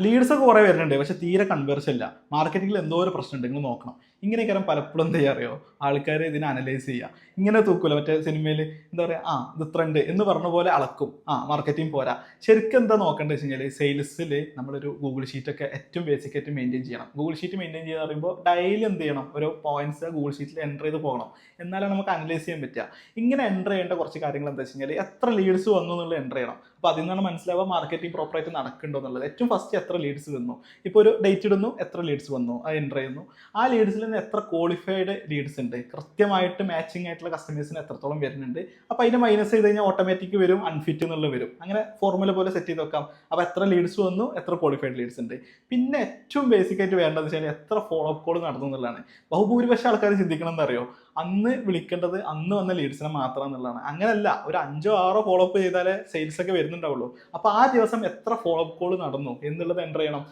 Leeds ഒക്കെ കുറേ വരുന്നുണ്ട് പക്ഷെ തീരെ കൺവേർഷൻ ഇല്ല. മാർക്കറ്റിംഗിൽ എന്തോ ഒരു പ്രശ്നമുണ്ട് നിങ്ങൾ നോക്കണം. ഇങ്ങനെയൊക്കെ പലപ്പോഴും എന്താ അറിയോ? ആൾക്കാർ ഇതിനെ അനലൈസ് ചെയ്യുക ഇങ്ങനെ തൂക്കൂല മറ്റേ സിനിമയിൽ എന്താ പറയുക ആ ഇത് ഉണ്ട് എന്ന് പറഞ്ഞ പോലെ അളക്കും. ആ മാർക്കറ്റിംഗ് പോരാ. ശരിക്കും എന്താ നോക്കേണ്ടത് വെച്ച് കഴിഞ്ഞാൽ സെയിൽസിൽ നമ്മളൊരു ഗൂഗിൾ ഷീറ്റൊക്കെ ഏറ്റവും ബേസിക് ആയിട്ട് മെയിന്റെയിൻ ചെയ്യണം. ഗൂഗിൾ ഷീറ്റ് മെയിന്റെയിൻ ചെയ്യുക പറയുമ്പോൾ ഡെയിലി എന്ത് ചെയ്യണം? ഓരോ പോയിന്റ്സ് ഗൂഗിൾ ഷീറ്റിൽ എന്റർ ചെയ്ത് പോകണം. എന്നാലാണ് നമുക്ക് അനലൈസ് ചെയ്യാൻ പറ്റുക. ഇങ്ങനെ എന്റർ ചെയ്യേണ്ട കുറച്ച് കാര്യങ്ങൾ എന്താ വെച്ച് കഴിഞ്ഞാൽ എത്ര ലീഡ്സ് വന്നു എന്നുള്ളത് എന്റർ ചെയ്യണം. അപ്പോൾ അതിൽ നിന്നാണ് മനസ്സിലാവുക മാർക്കറ്റിംഗ് പ്രോപ്പറായിട്ട് നടക്കുന്നുണ്ടോ എന്നുള്ളത്. ഏറ്റവും ഫസ്റ്റ് എത്ര ലീഡ്സ് വന്നു? ഇപ്പോൾ ഒരു ഡേറ്റ് ഇടുന്നു എത്ര ലീഡ്സ് വന്നു? അത് എന്റർ ചെയ്യുന്നു ആ ലീഡ്സിൽ നിന്ന് എത്ര ക്വാളിഫൈഡ് ലീഡ്സ് ഉണ്ട്? കൃത്യമായിട്ട് മാച്ചിങ് ആയിട്ടുള്ള കസ്റ്റമേഴ്സിന് എത്രത്തോളം വരുന്നുണ്ട്? അപ്പോൾ അതിന് മൈനസ് ചെയ്ത് കഴിഞ്ഞാൽ ഓട്ടോമാറ്റിക് വരും അൺഫിറ്റ് എന്നുള്ള വരും. അങ്ങനെ ഫോർമുല പോലെ സെറ്റ് ചെയ്ത് വെക്കാം. അപ്പോൾ എത്ര ലീഡ്സ് വന്നു എത്ര ക്വാളിഫൈഡ് ലീഡ്സ് ഉണ്ട്? പിന്നെ ഏറ്റവും ബേസിക് ആയിട്ട് വേണ്ടത് വെച്ചാൽ എത്ര ഫോളോ അപ്പ് കോൾ നടന്നു എന്നുള്ളതാണ്. ബഹുഭൂരിപക്ഷം ആൾക്കാർ ചിന്തിക്കണം എന്നറിയോ അന്ന് വിളിക്കേണ്ടത് അന്ന് വന്ന ലീഡ്സിനെ മാത്രം എന്നുള്ളതാണ്. അങ്ങനല്ല ഒരു അഞ്ചോ ആറോ ഫോളോ അപ്പ് ചെയ്താലേ സെയിൽസ് ഒക്കെ വരുന്നുണ്ടാവുള്ളൂ. അപ്പോൾ ആ ദിവസം എത്ര ഫോളോ അപ്പ് കോൾ നടന്നു എന്നുള്ളത് എന്റർ ചെയ്യണം.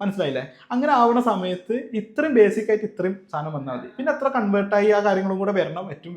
മനസ്സിലായില്ലേ? അങ്ങനെ ആവുന്ന സമയത്ത് ഇത്രയും ബേസിക് ആയിട്ട് ഇത്രയും സാധനം വന്നാൽ മതി. പിന്നെ അത്ര കൺവേർട്ടായി ആ കാര്യങ്ങളും കൂടെ വരണം. ഏറ്റവും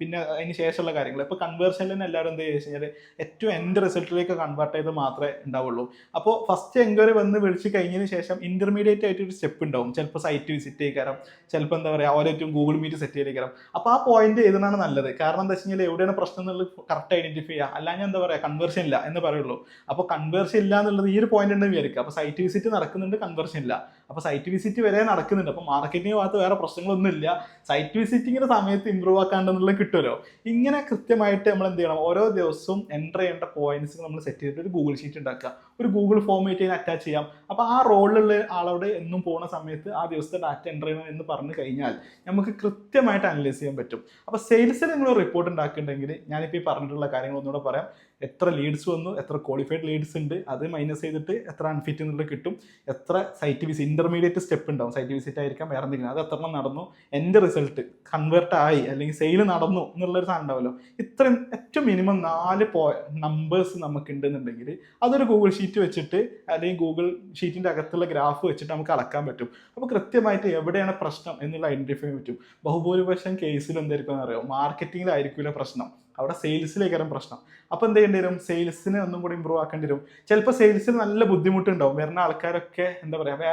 പിന്നെ അതിന് ശേഷമുള്ള കാര്യങ്ങൾ. ഇപ്പോൾ കൺവേർഷനിൽ എല്ലാവരും എന്ത് ചോദിച്ചു കഴിഞ്ഞാൽ ഏറ്റവും എൻഡ് റിസൾട്ടിലേക്ക് കൺവേർട്ട് ചെയ്ത് മാത്രമേ ഉണ്ടാവുള്ളൂ. അപ്പോൾ ഫസ്റ്റ് എൻക്വയറി വന്ന് വിളിച്ച് കഴിഞ്ഞതിന് ശേഷം ഇന്റർമീഡിയറ്റ് ആയിട്ട് ഒരു സ്റ്റെപ്പ് ഉണ്ടാവും. ചിലപ്പോൾ സൈറ്റ് വിസിറ്റ് ചെയ്യിക്കാരം. ചിലപ്പോൾ എന്താ പറയുക ഓരോ ഏറ്റവും ഗൂഗിൾ മീറ്റ് സെറ്റ് ചെയ്തേക്കാരം. അപ്പോൾ ആ പോയിന്റ് ഏതാണ് നല്ലത്? കാരണം എന്താ വെച്ച് കഴിഞ്ഞാൽ എവിടെയാണ് പ്രശ്നം എന്നുള്ളത് കറക്റ്റ് ഐഡന്റിഫൈ ചെയ്യുക. അല്ലാഞ്ഞാൽ എന്താ പറയുക കൺവേർഷൻ ഇല്ല എന്ന് പറയുള്ളൂ. അപ്പോൾ കൺവേർഷൻ ഇല്ല എന്നുള്ളത് ഈ ഒരു പോയിന്റ് ഉണ്ടെന്ന് വിചാരിക്കുക. അപ്പോൾ സൈറ്റ് വിസിറ്റ് നടക്കുന്നുണ്ട് കൺവേർഷൻ ഇല്ല. അപ്പോൾ സൈറ്റ് വിസിറ്റ് വരെ നടക്കുന്നുണ്ട്. അപ്പോൾ മാർക്കറ്റിംഗ് ഭാഗത്ത് വേറെ പ്രശ്നങ്ങളൊന്നുമില്ല. സൈറ്റ് വിസിറ്റിങ്ങിന്റെ സമയത്ത് ഇമ്പ്രൂവ് ആക്കാണ്ടെന്നുള്ളത് കിട്ടുമല്ലോ. ഇങ്ങനെ കൃത്യമായിട്ട് നമ്മൾ എന്ത് ചെയ്യണം? ഓരോ ദിവസവും എന്റർ ചെയ്യേണ്ട പോയിന്റ്സ് നമ്മൾ സെറ്റ് ചെയ്തിട്ട് ഒരു ഗൂഗിൾ ഷീറ്റ് ഉണ്ടാക്കുക. ഒരു ഗൂഗിൾ ഫോർമേറ്റ് ചെയ്യാൻ അറ്റാച്ച് ചെയ്യാം. അപ്പോൾ ആ റോളിലുള്ള ആളോട് എന്നും പോകുന്ന സമയത്ത് ആ ദിവസത്തെ ഡാറ്റ എന്റർ ചെയ്യണം എന്ന് പറഞ്ഞു കഴിഞ്ഞാൽ നമുക്ക് കൃത്യമായിട്ട് അനലൈസ് ചെയ്യാൻ പറ്റും. അപ്പോൾ സെയിൽസിൽ നിങ്ങൾ റിപ്പോർട്ട് ഉണ്ടാക്കുന്നുണ്ടെങ്കിൽ ഞാനിപ്പോൾ ഈ പറഞ്ഞിട്ടുള്ള കാര്യങ്ങൾ ഒന്നുകൂടെ പറയാം. എത്ര ലീഡ്സ് വന്നു എത്ര ക്വാളിഫൈഡ് ലീഡ്സ് ഉണ്ട് അത് മൈനസ് ചെയ്തിട്ട് എത്ര അൺഫിറ്റ് എന്നുള്ളത് കിട്ടും എത്ര സൈറ്റ് വിസിറ്റ് ഇന്റർമീഡിയറ്റ് സ്റ്റെപ്പ് ഉണ്ടാവും. സൈറ്റ് വിസിറ്റ് ആയിരിക്കാം വേറെ എന്തെങ്കിലും. അത് എത്ര നടന്നു എന്റെ റിസൾട്ട് കൺവേർട്ട് ആയി അല്ലെങ്കിൽ സെയിൽ നടന്നു എന്നുള്ളൊരു സാധനം ഉണ്ടാവുമല്ലോ ഇത്രയും ഏറ്റവും മിനിമം നാല് പോ നമ്പേഴ്സ് നമുക്ക് ഉണ്ടെന്നുണ്ടെങ്കിൽ അതൊരു ഗൂഗിൾ ഷീറ്റ് വെച്ചിട്ട് അല്ലെങ്കിൽ ഗൂഗിൾ ഷീറ്റിന്റെ അകത്തുള്ള ഗ്രാഫ് വെച്ചിട്ട് നമുക്ക് അളക്കാൻ പറ്റും. അപ്പോൾ കൃത്യമായിട്ട് എവിടെയാണ് പ്രശ്നം എന്നുള്ള ചെയ്യാൻ പറ്റും. ബഹുഭൂരിപക്ഷം കേസിൽ എന്തായിരിക്കും അറിയോ? മാർക്കറ്റിംഗിലായിരിക്കില്ല പ്രശ്നം. അവിടെ സെയിൽസിലേക്കാരും പ്രശ്നം. അപ്പോൾ എന്ത് ചെയ്യേണ്ടി വരും? സെയിൽസിനെ ഒന്നും കൂടി ഇമ്പ്രൂവ് ആക്കേണ്ടി വരും. ചിലപ്പോൾ സെയിൽസിന് നല്ല ബുദ്ധിമുട്ടുണ്ടാവും. വരുന്ന ആൾക്കാരൊക്കെ എന്താ പറയുക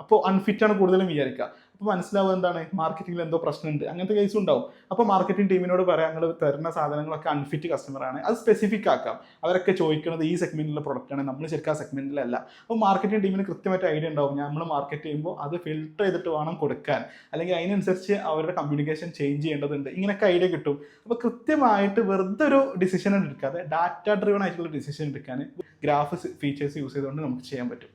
അപ്പോൾ അൺഫിറ്റ് ആണ് കൂടുതലും വിചാരിക്കുക. അപ്പോൾ മനസ്സിലാവുക എന്താണ്? മാർക്കറ്റിംഗിൽ എന്തോ പ്രശ്നമുണ്ട്. അങ്ങനത്തെ കേസും ഉണ്ടാവും. അപ്പോൾ മാർക്കറ്റിംഗ് ടീമിനോട് പറയാം ഞങ്ങൾ തരുന്ന സാധനങ്ങളൊക്കെ അൺഫിറ്റ് കസ്റ്റമറാണ് അത് സ്പെസിഫിക് ആക്കാം. അവരൊക്കെ ചോദിക്കുന്നത് ഈ സെഗ്മെന്റിലുള്ള പ്രൊഡക്റ്റ് ആണ്. നമ്മൾ ശരിക്കും ആ സെഗ്മെന്റിലല്ല അപ്പോൾ മാർക്കറ്റിംഗ് ടീമിന് കൃത്യമായിട്ട് ഐഡിയ ഉണ്ടാവും. നമ്മൾ മാർക്കറ്റ് ചെയ്യുമ്പോൾ അത് ഫിൽട്ടർ ചെയ്തിട്ട് വേണം കൊടുക്കാൻ. അല്ലെങ്കിൽ അതിനനുസരിച്ച് അവരുടെ കമ്മ്യൂണിക്കേഷൻ ചേഞ്ച് ചെയ്യേണ്ടതുണ്ട്. ഇങ്ങനെയൊക്കെ ഐഡിയ കിട്ടും. അപ്പോൾ കൃത്യമായിട്ട് വെറുതെ ഒരു ഡിസിഷൻ എടുക്കാതെ ഡാറ്റ ഡ്രിവൺ ആയിട്ടുള്ള ഡിസിഷൻ എടുക്കാൻ ഗ്രാഫ് ഫീച്ചേഴ്സ് യൂസ് ചെയ്തുകൊണ്ട് നമുക്ക് ചെയ്യാൻ പറ്റും.